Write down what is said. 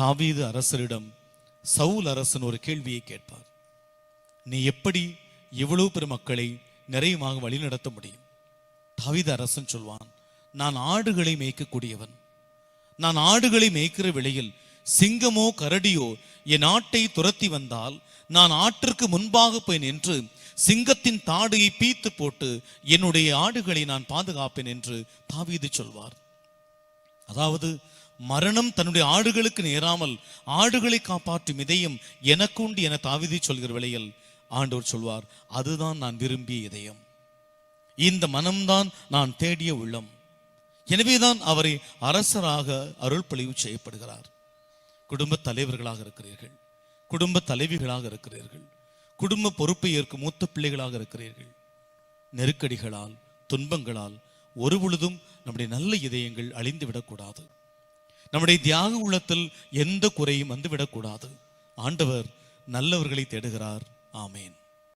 தாவீது அரசரிடம் சவுல் அரசன் ஒரு கேள்வியை கேட்பார். நீ எப்படி இவ்வளவு பெரும் மக்களை நிறையமாக வழிநடத்த முடியும்? தாவீது அரசன் சொல்வான் நான் ஆடுகளை மேய்க்கக்கூடியவன். நான் ஆடுகளை மேய்க்கிற விலையில் சிங்கமோ கரடியோ என் ஆட்டை துரத்தி வந்தால் நான் ஆட்டிற்கு முன்பாக போய் நின்று சிங்கத்தின் தாடையை பீத்து போட்டு என்னுடைய ஆடுகளை நான் பாதுகாப்பேன் என்று தாவீது சொல்வார். அதாவது மரணம் தன்னுடைய ஆடுகளுக்கு நேராமல் ஆடுகளை காப்பாற்றும் இதயம் எனக்கு உண்டு என தாவிதி சொல்கிற விலையில் ஆண்டவர் சொல்வார் அதுதான் நான் விரும்பிய இதயம். இந்த மனம்தான் நான் தேடிய உள்ளம். எனவேதான் அவரை அரசராக அருள்பொழிவு செய்யப்படுகிறார். குடும்ப தலைவர்களாக இருக்கிறீர்கள். குடும்ப தலைவிகளாக இருக்கிறீர்கள். குடும்ப பொறுப்பை ஏற்கும் மூத்த பிள்ளைகளாக இருக்கிறீர்கள். நெருக்கடிகளால் துன்பங்களால் ஒரு பொழுதும் நம்முடைய நல்ல இதயங்கள் அழிந்து விடக்கூடாது. நம்முடைய தியாக உள்ளத்தில் எந்த குறையும் வந்துவிடக்கூடாது. ஆண்டவர் நல்லவர்களை தேடுகிறார். ஆமேன்.